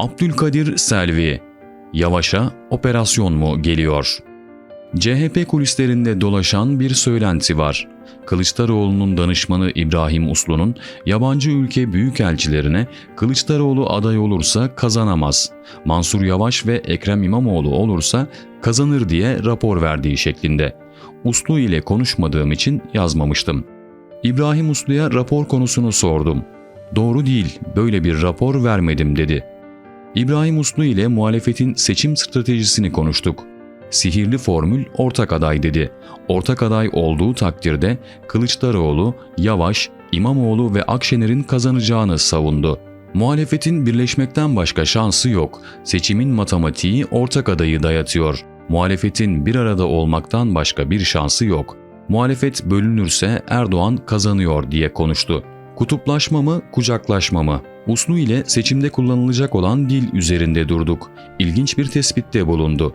Abdülkadir Selvi Yavaş'a operasyon mu geliyor? CHP kulislerinde dolaşan bir söylenti var. Kılıçdaroğlu'nun danışmanı İbrahim Uslu'nun yabancı ülke büyükelçilerine Kılıçdaroğlu aday olursa kazanamaz, Mansur Yavaş ve Ekrem İmamoğlu olursa kazanır diye rapor verdiği şeklinde. Uslu ile konuşmadığım için yazmamıştım. İbrahim Uslu'ya rapor konusunu sordum. Doğru değil, böyle bir rapor vermedim dedi. İbrahim Uslu ile muhalefetin seçim stratejisini konuştuk. Sihirli formül ortak aday dedi. Ortak aday olduğu takdirde Kılıçdaroğlu, Yavaş, İmamoğlu ve Akşener'in kazanacağını savundu. Muhalefetin birleşmekten başka şansı yok. Seçimin matematiği ortak adayı dayatıyor. Muhalefetin bir arada olmaktan başka bir şansı yok. Muhalefet bölünürse Erdoğan kazanıyor diye konuştu. Kutuplaşma mı, kucaklaşma mı? Uslu ile seçimde kullanılacak olan dil üzerinde durduk. İlginç bir tespitte bulundu.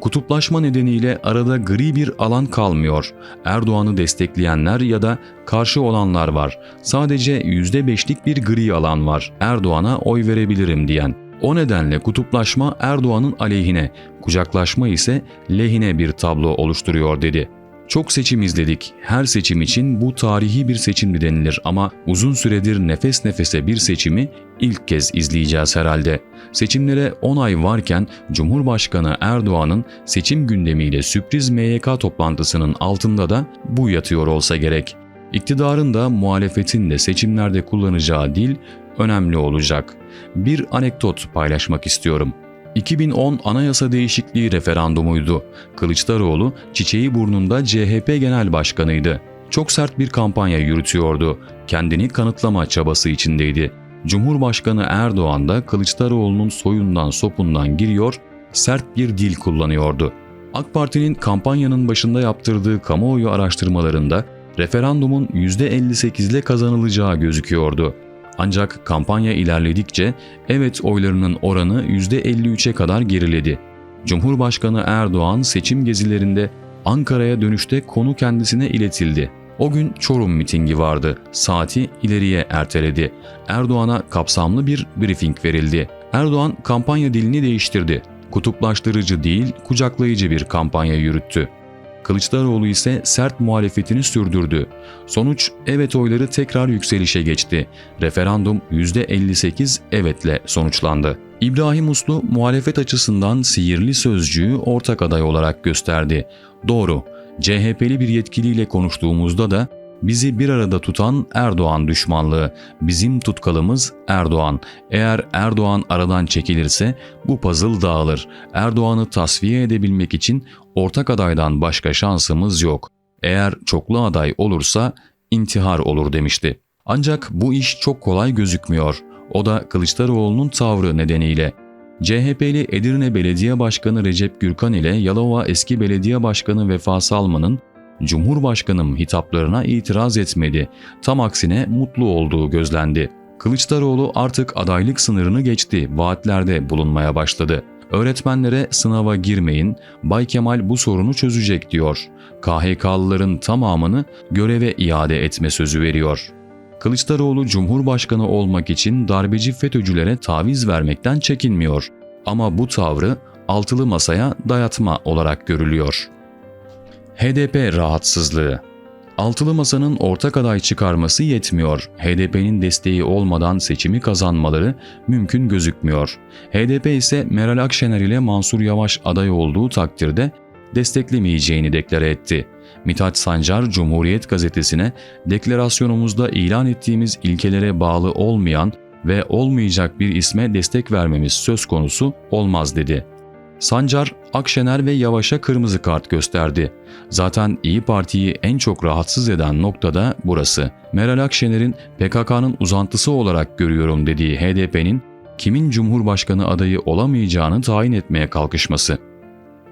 Kutuplaşma nedeniyle arada gri bir alan kalmıyor. Erdoğan'ı destekleyenler ya da karşı olanlar var. Sadece %5'lik bir gri alan var. Erdoğan'a oy verebilirim diyen. O nedenle kutuplaşma Erdoğan'ın aleyhine, kucaklaşma ise lehine bir tablo oluşturuyor dedi. Çok seçim izledik. Her seçim için bu tarihi bir seçimdi denilir ama uzun süredir nefes nefese bir seçimi ilk kez izleyeceğiz herhalde. Seçimlere 10 ay varken Cumhurbaşkanı Erdoğan'ın seçim gündemiyle sürpriz MYK toplantısının altında da bu yatıyor olsa gerek. İktidarın da muhalefetin de seçimlerde kullanacağı dil önemli olacak. Bir anekdot paylaşmak istiyorum. 2010 anayasa değişikliği referandumuydu. Kılıçdaroğlu çiçeği burnunda CHP Genel Başkanıydı. Çok sert bir kampanya yürütüyordu. Kendini kanıtlama çabası içindeydi. Cumhurbaşkanı Erdoğan da Kılıçdaroğlu'nun soyundan sopundan giriyor, sert bir dil kullanıyordu. AK Parti'nin kampanyanın başında yaptırdığı kamuoyu araştırmalarında referandumun %58 ile kazanılacağı gözüküyordu. Ancak kampanya ilerledikçe evet oylarının oranı %53'e kadar geriledi. Cumhurbaşkanı Erdoğan seçim gezilerinde Ankara'ya dönüşte konu kendisine iletildi. O gün Çorum mitingi vardı. Saati ileriye erteledi. Erdoğan'a kapsamlı bir briefing verildi. Erdoğan kampanya dilini değiştirdi. Kutuplaştırıcı değil, kucaklayıcı bir kampanya yürüttü. Kılıçdaroğlu ise sert muhalefetini sürdürdü. Sonuç evet oyları tekrar yükselişe geçti. Referandum %58 evetle sonuçlandı. İbrahim Uslu muhalefet açısından sihirli sözcüğü ortak aday olarak gösterdi. Doğru, CHP'li bir yetkiliyle konuştuğumuzda da Bizi bir arada tutan Erdoğan düşmanlığı. Bizim tutkalımız Erdoğan. Eğer Erdoğan aradan çekilirse bu puzzle dağılır. Erdoğan'ı tasfiye edebilmek için ortak adaydan başka şansımız yok. Eğer çoklu aday olursa intihar olur demişti. Ancak bu iş çok kolay gözükmüyor. O da Kılıçdaroğlu'nun tavrı nedeniyle. CHP'li Edirne Belediye Başkanı Recep Gürkan ile Yalova eski belediye başkanı Vefa Salman'ın Cumhurbaşkanım hitaplarına itiraz etmedi. Tam aksine mutlu olduğu gözlendi. Kılıçdaroğlu artık adaylık sınırını geçti, vaatlerde bulunmaya başladı. Öğretmenlere sınava girmeyin, Bay Kemal bu sorunu çözecek diyor. KHK'lıların tamamını göreve iade etme sözü veriyor. Kılıçdaroğlu Cumhurbaşkanı olmak için darbeci FETÖ'cülere taviz vermekten çekinmiyor. Ama bu tavrı altılı masaya dayatma olarak görülüyor. HDP rahatsızlığı Altılı Masa'nın ortak aday çıkarması yetmiyor. HDP'nin desteği olmadan seçimi kazanmaları mümkün gözükmüyor. HDP ise Meral Akşener ile Mansur Yavaş aday olduğu takdirde desteklemeyeceğini deklare etti. Mithat Sancar Cumhuriyet gazetesine deklarasyonumuzda ilan ettiğimiz ilkelere bağlı olmayan ve olmayacak bir isme destek vermemiz söz konusu olmaz dedi. Sancar, Akşener ve Yavaş'a kırmızı kart gösterdi. Zaten İyi Parti'yi en çok rahatsız eden nokta da burası. Meral Akşener'in PKK'nın uzantısı olarak görüyorum dediği HDP'nin kimin Cumhurbaşkanı adayı olamayacağını tayin etmeye kalkışması.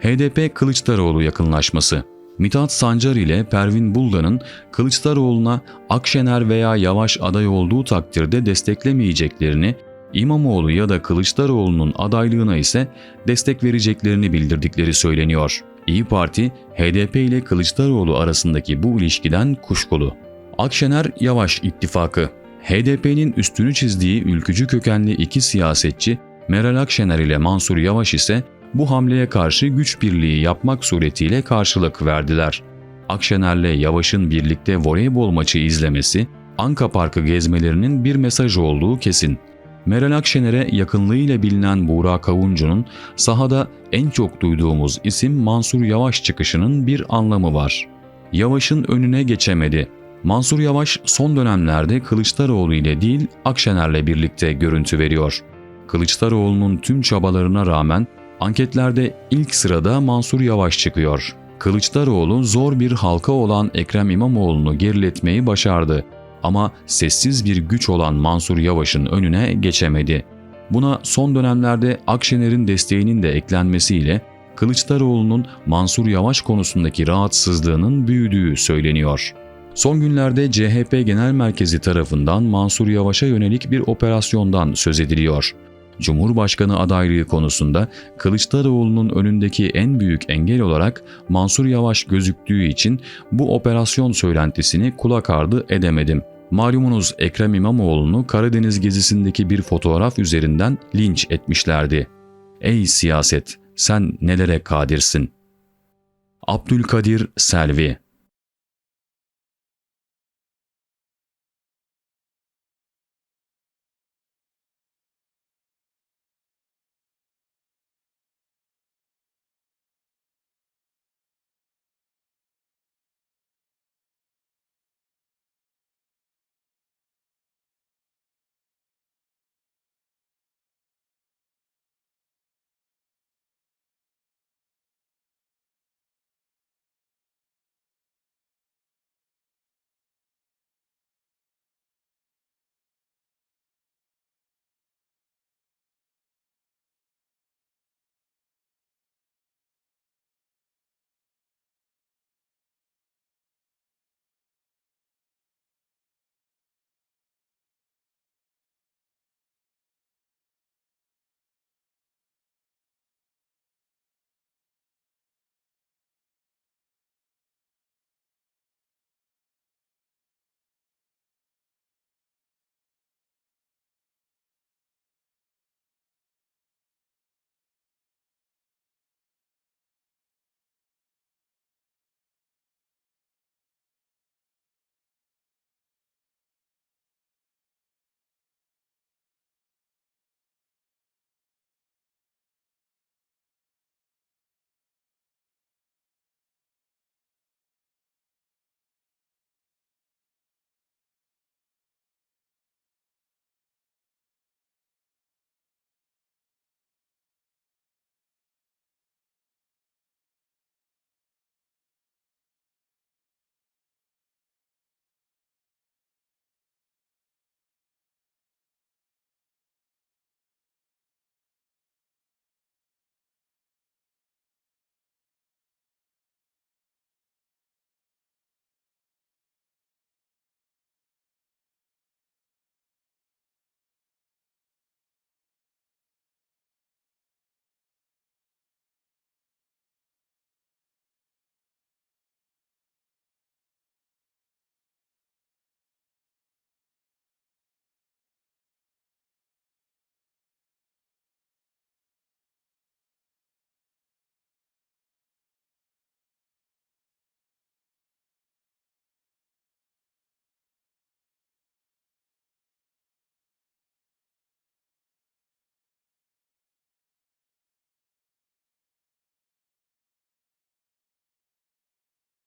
HDP Kılıçdaroğlu yakınlaşması Mithat Sancar ile Pervin Buldan'ın Kılıçdaroğlu'na Akşener veya Yavaş aday olduğu takdirde desteklemeyeceklerini İmamoğlu ya da Kılıçdaroğlu'nun adaylığına ise destek vereceklerini bildirdikleri söyleniyor. İyi Parti, HDP ile Kılıçdaroğlu arasındaki bu ilişkiden kuşkulu. Akşener-Yavaş ittifakı HDP'nin üstünü çizdiği ülkücü kökenli iki siyasetçi Meral Akşener ile Mansur Yavaş ise bu hamleye karşı güç birliği yapmak suretiyle karşılık verdiler. Akşener'le Yavaş'ın birlikte voleybol maçı izlemesi, Anka Parkı gezmelerinin bir mesaj olduğu kesin. Meral Akşener'e yakınlığıyla bilinen Buğra Kavuncu'nun sahada en çok duyduğumuz isim Mansur Yavaş çıkışının bir anlamı var. Yavaş'ın önüne geçemedi. Mansur Yavaş son dönemlerde Kılıçdaroğlu ile değil Akşener'le birlikte görüntü veriyor. Kılıçdaroğlu'nun tüm çabalarına rağmen anketlerde ilk sırada Mansur Yavaş çıkıyor. Kılıçdaroğlu zor bir halka olan Ekrem İmamoğlu'nu geriletmeyi başardı ama sessiz bir güç olan Mansur Yavaş'ın önüne geçemedi. Buna son dönemlerde Akşener'in desteğinin de eklenmesiyle Kılıçdaroğlu'nun Mansur Yavaş konusundaki rahatsızlığının büyüdüğü söyleniyor. Son günlerde CHP Genel Merkezi tarafından Mansur Yavaş'a yönelik bir operasyondan söz ediliyor. Cumhurbaşkanı adaylığı konusunda Kılıçdaroğlu'nun önündeki en büyük engel olarak Mansur Yavaş gözüktüğü için bu operasyon söylentisini kulak ardı edemedim. Malumunuz Ekrem İmamoğlu'nu Karadeniz gezisindeki bir fotoğraf üzerinden linç etmişlerdi. Ey siyaset, sen nelere kadirsin? Abdülkadir Selvi